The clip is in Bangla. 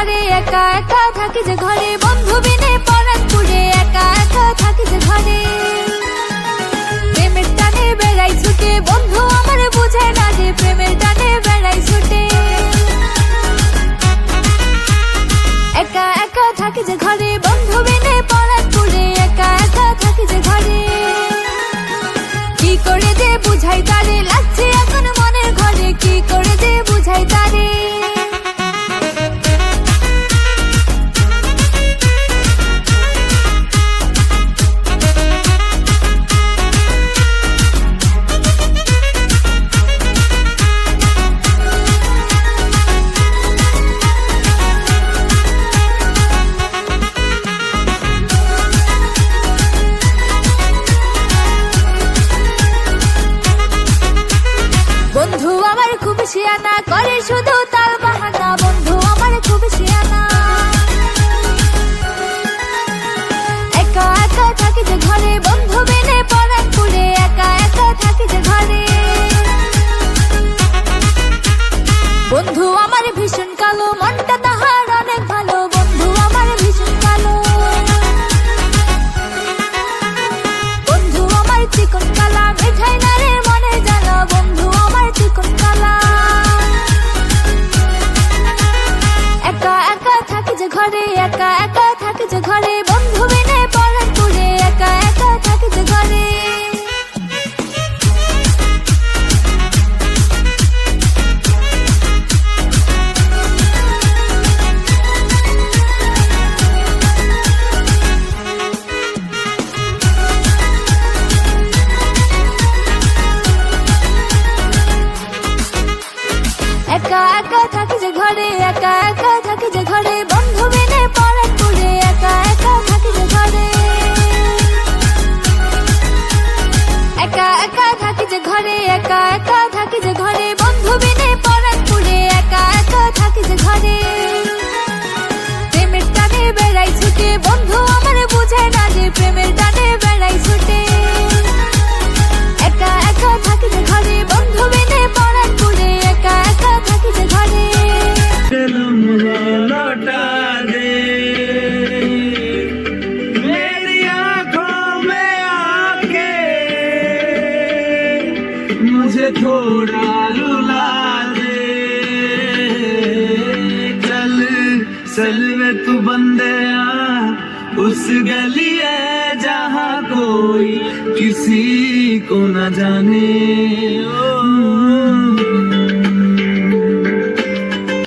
ঘরে একা একা থাকি যে ঘরে। বন্ধু বিনে পরানপুরে একা একা থাকি যে ঘরে। প্রেমের টানে বেড়াই ছুটে বন্ধু শুধু তাল বাহানা, বন্ধু, আমার খুব শিয়ানা। একা একা থাকি যে ঘরে, বন্ধু বেনে পরান পুড়ে একা একা থাকি যে ঘরে। ঘরে একা একা থাকি যে ঘরে, বন্ধু বিনে পরান পুড়ে একা একা থাকি যে ঘরে। একা একা থাকি যে ঘরে, একা একা থাকি যে ঘরে একা একা থাকি যে ঘরে, বন্ধু বিনে পরান পুড়ে একা একা থাকি যে ঘরে। প্রেমের টানে বেড়াই ছুটে, বন্ধু मुझे थोड़ा रुला दे। चल में तू बंदे उस गली है जहाँ कोई किसी को न जाने। ओ